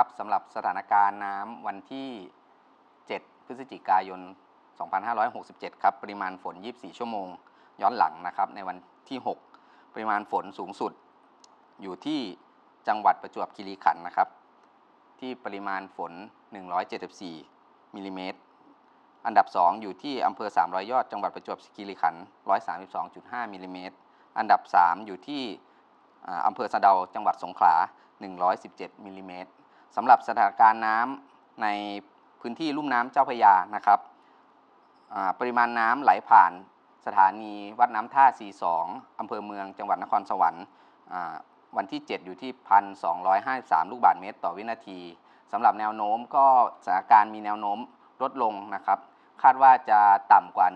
ครับสำหรับสถานการณ์น้ำวันที่ 7 พฤศจิกายน 2567 ครับ ปริมาณฝน 24 ชั่วโมง ย้อนหลังนะครับ ในวันที่ 6 ปริมาณฝนสูงสุด อยู่ที่จังหวัดประจวบคีรีขันธ์นะครับ ที่ปริมาณฝน 174มิลลิเมตร อันดับ 2 อยู่ที่อำเภอ 300 ยอด จังหวัดประจวบคีรีขันธ์132.5มิลลิเมตร อันดับ 3 อยู่ที่อำเภอสะเดา จังหวัดสงขลา 117มิลลิเมตร สำหรับสถานการณ์น้ำในพื้นที่ลุ่มน้ำเจ้าพยานะครับปริมาณน้ำไหลผ่านสถานีวัดน้ำท่า 42 อำเภอเมืองจังหวัดนครสวรรค์วันที่ 7 อยู่ที่ 1,253 ลูกบาศก์เมตรต่อวินาทีสำหรับแนวโน้มก็สถานการณ์มีแนวโน้มลดลงนะครับ คาดว่าจะต่ำกว่า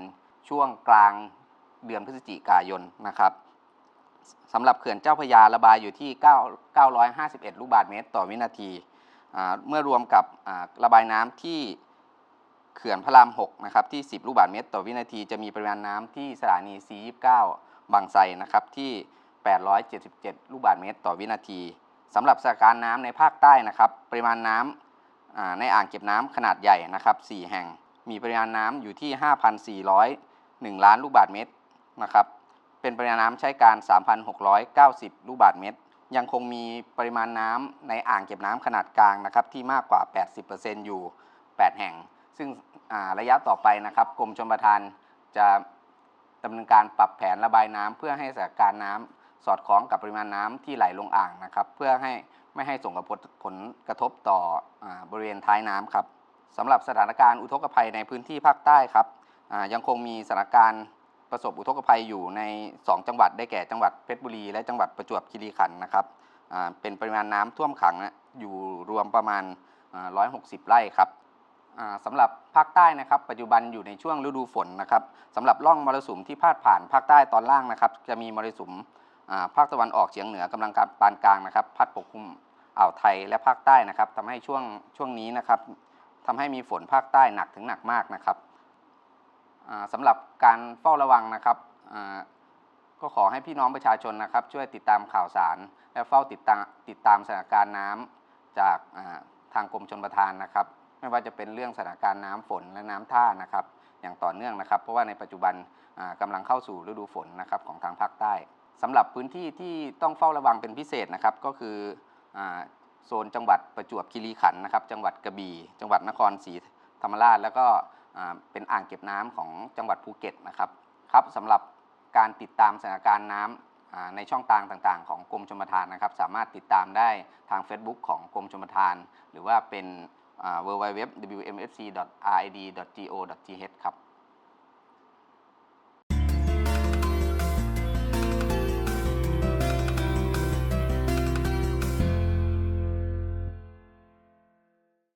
1,000 ช่วงกลางเดือนพฤศจิกายนนะครับ สำหรับเขื่อนเจ้าพยาระบายอยู่ที่ 9 951 ลูกบาศก์เมตรต่อวินาที เมื่อรวมกับระบายน้ำที่เขื่อนพระราม6นะครับที่ 10 ลูกบาศก์เมตร ต่อวินาที จะมีปริมาณน้ำที่สถานี C29 บางไทรนะครับที่ 877 ลูกบาศก์เมตร ต่อวินาทีสำหรับสถานการณ์น้ำในภาคใต้นะครับปริมาณน้ำในอ่างเก็บน้ำขนาดใหญ่นะครับ 4 แห่ง มีปริมาณน้ำอยู่ที่ 5,401 ล้านลูกบาศก์เมตรนะครับ เป็นปริมาณน้ำใช้การ 3,690 ลูกบาศก์เมตร ยังคงมีปริมาณน้ำในอ่างเก็บน้ำขนาดกลางนะครับที่มากกว่า 80%อยู่ 8 แห่ง ซึ่งระยะต่อไปนะครับกรมชลประทานจะดำเนินการปรับแผนระบายน้ำเพื่อให้สถานการณ์น้ำสอดคล้องกับปริมาณน้ำที่ไหลลงอ่างนะครับ เพื่อให้ไม่ให้ส่งผลกระทบต่ออบริเวณท้ายน้ำครับสำหรับสถานการณ์อุทกภัยในพื้นที่ภาคใต้ครับยังคงมีสถานการณ์ ประสบอุทกภัยอยู่ใน 2 จังหวัดได้แก่จังหวัดเพชรบุรีและจังหวัดประจวบคีรีขันธ์นะครับเป็นปริมาณน้ำท่วมขังนะอยู่รวมประมาณ 160 ไร่ครับสำหรับภาคใต้นะครับ ปัจจุบันอยู่ในช่วงฤดูฝนนะครับสำหรับร่องมรสุมที่พาดผ่านภาคใต้ตอนล่างนะครับ จะมีมรสุมภาคตะวันออกเฉียงเหนือกำลังการปานกลางนะครับ พัดปกคลุมอ่าวไทยและภาคใต้นะครับทำให้ช่วงช่วงนี้นะครับทำให้มีฝนภาคใต้หนักถึงหนักมากนะครับ สำหรับการเฝ้าระวังนะครับก็ขอให้พี่น้องประชาชนนะครับ ช่วยติดตามข่าวสาร และเฝ้าติดตามติดตามสถานการณ์น้ำจากทางกรมชลประทานนะครับ ไม่ว่าจะเป็นเรื่องสถานการณ์น้ำฝนและน้ำท่านะครับ อย่างต่อเนื่องนะครับ เพราะว่าในปัจจุบันอ่ากำลังเข้าสู่ฤดูฝนนะครับของทางภาคใต้สำหรับพื้นที่ที่ต้องเฝ้าระวังเป็นพิเศษนะครับ ก็คือโซนจังหวัดประจวบคีรีขันธ์นะครับ จังหวัดกระบี่ จังหวัดนครศรีธรรมราช แล้วก็ เป็นอ่างเก็บน้ำของจังหวัดภูเก็ตนะครับครับสำหรับการติดตามสถานการณ์น้ำอ่าในช่องทางต่างๆ ของกรมชมทานนะครับ สามารถติดตามได้ทาง Facebook ของกรมชมทาน หรือว่าเป็น w w w wmfc rid go th ครับ